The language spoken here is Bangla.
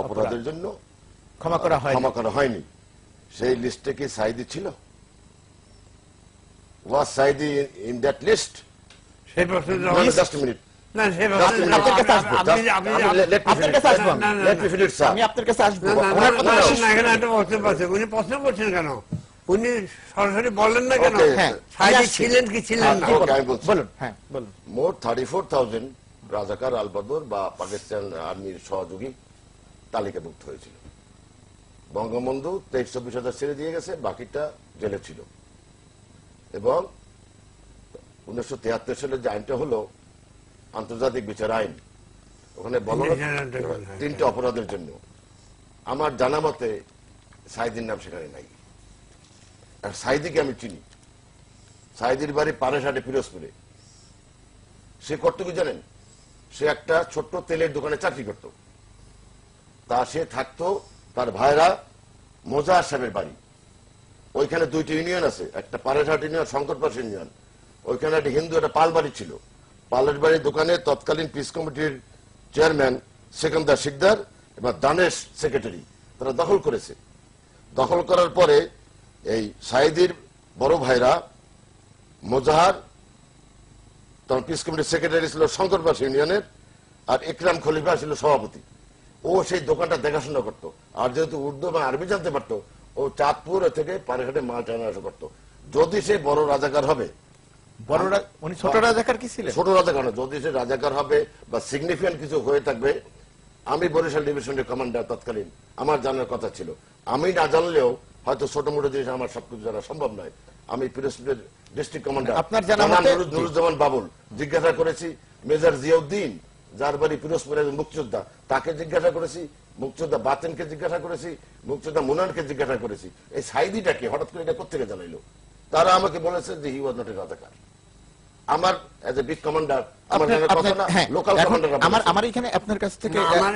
অপরাধের জন্য? ক্ষমা করা হয় ক্ষমা করা হয়নি। সেই লিস্টে কি সাইদি ছিল? Was Saidi in that list সেই প্রশ্ন জাস্ট মিনিট উনি প্রশ্ন করছেন কেন? উনি সরাসরি বললেন না কেন? হ্যাঁ। ছিলেন কি ছিলেন না? হ্যাঁ। বলুন। হ্যাঁ বলুন। মোট থার্টি ফোর থাউজেন্ড রাজাকার আলবদর বা পাকিস্তান আর্মির সহযোগী তালিকাভুক্ত হয়েছিল। বঙ্গবন্ধু তেইশ চব্বিশ হাজার ছেড়ে দিয়ে গেছে বাকিটা জেলে ছিল। এবং উনিশশো তিয়াত্তর সালে যে আইনটা হলো আন্তর্জাতিক বিচার আইন ওখানে বলো International Tribunal, হ্যাঁ। তিনটে অপরাধের জন্য। আমার জানা মতে সাইদির নাম সেখানে নাই। আর সাইদিকে আমি চিনি। সাইদির বাড়ি পারেশাটে ফিরোজপুরে। সে করতো কি জানেন? সে একটা ছোট্ট তেলের দোকানে চাকরি করত। তা সে থাকতো তার ভাইরা মোজার সাহেবের বাড়ি। ওইখানে দুইটি ইউনিয়ন আছে, একটা পারেরহাট ইউনিয়ন, শঙ্করপাশ ইউনিয়ন। ওইখানে একটা হিন্দু, একটা পাল বাড়ি ছিল। পালের বাড়ির দোকানে তৎকালীন পিস কমিটির চেয়ারম্যান সেকেন্দার শিকদার এবং দানেশ সেক্রেটারি তারা দখল করেছে। দখল করার পরে এই সাইদির বড় ভাইরা মোজাহার, তখন পিস কমিটির সেক্রেটারি ছিল শঙ্করবাস ইউনিয়নের, আর ইকরাম খলিফা ছিল সভাপতি। ও সেই দোকানটা দেখাশোনা করতো। আর যেহেতু উর্দু এবং আরবি জানতে পারতো ও চাঁদপুর থেকে পানিঘাটে মাল টানা আসা করতো। যদি সে বড় রাজাকার হবে উনি ছোট রাজাকার কি ছিলেন? ছোট রাজাকার যদি সে রাজাকার হবে বা সিগনিফিকেন্ট কিছু হয়ে থাকবে আমি বরিশাল ডিভিশনের কমান্ডার তৎকালীন আমার জানার কথা ছিল। আমি না জানলেও হয়তো ছোট মোটো জিনিস আমার সবকিছু জানা সম্ভব নয়। আমি পিরোজপুরের ডিস্ট্রিক্ট কমান্ডার আপনার জানা নুরুজ্জামান বাবুল। জিজ্ঞাসা করেছি মেজর জিয়াউদ্দিন যার বাড়ি পিরোজপুরের মুক্তিযোদ্ধা তাকে জিজ্ঞাসা করেছি মুক্তিযোদ্ধা বাতেনকে জিজ্ঞাসা করেছি মুক্তিযোদ্ধা মুনানকে জিজ্ঞাসা করেছি। এই সাইদিটাকে হঠাৎ করে এটা কোথেকে জানাইলো তারা আমাকে বলেছে যে হি ওয়াজ নট এ রাজাকার। আমার এজ এ বিগ কমান্ডার আমার কথা না হ্যাঁ, লোকাল কমান্ডার আমার আমার এখানে আপনার কাছ থেকে আমার